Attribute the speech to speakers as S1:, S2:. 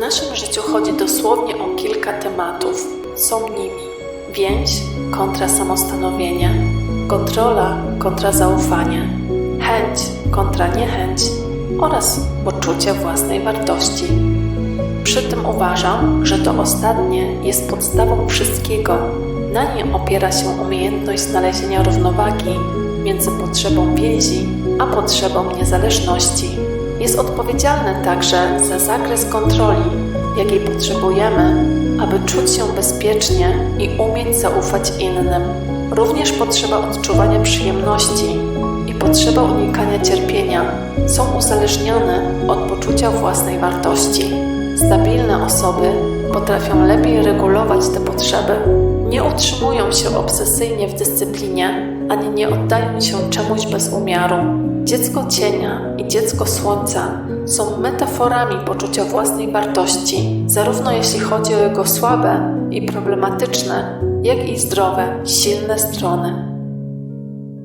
S1: naszym życiu chodzi dosłownie o kilka tematów. Są nimi więź kontra samostanowienie, kontrola kontra zaufanie, chęć kontra niechęć oraz poczucie własnej wartości. Przy tym uważam, że to ostatnie jest podstawą wszystkiego. Na nim opiera się umiejętność znalezienia równowagi między potrzebą więzi a potrzebą niezależności. Jest odpowiedzialny także za zakres kontroli, jakiej potrzebujemy, aby czuć się bezpiecznie i umieć zaufać innym. Również potrzeba odczuwania przyjemności i potrzeba unikania cierpienia są uzależnione od poczucia własnej wartości. Stabilne osoby potrafią lepiej regulować te potrzeby. Nie utrzymują się obsesyjnie w dyscyplinie, ani nie oddają się czemuś bez umiaru. Dziecko cienia i dziecko słońca są metaforami poczucia własnej wartości, zarówno jeśli chodzi o jego słabe i problematyczne, jak i zdrowe, silne strony.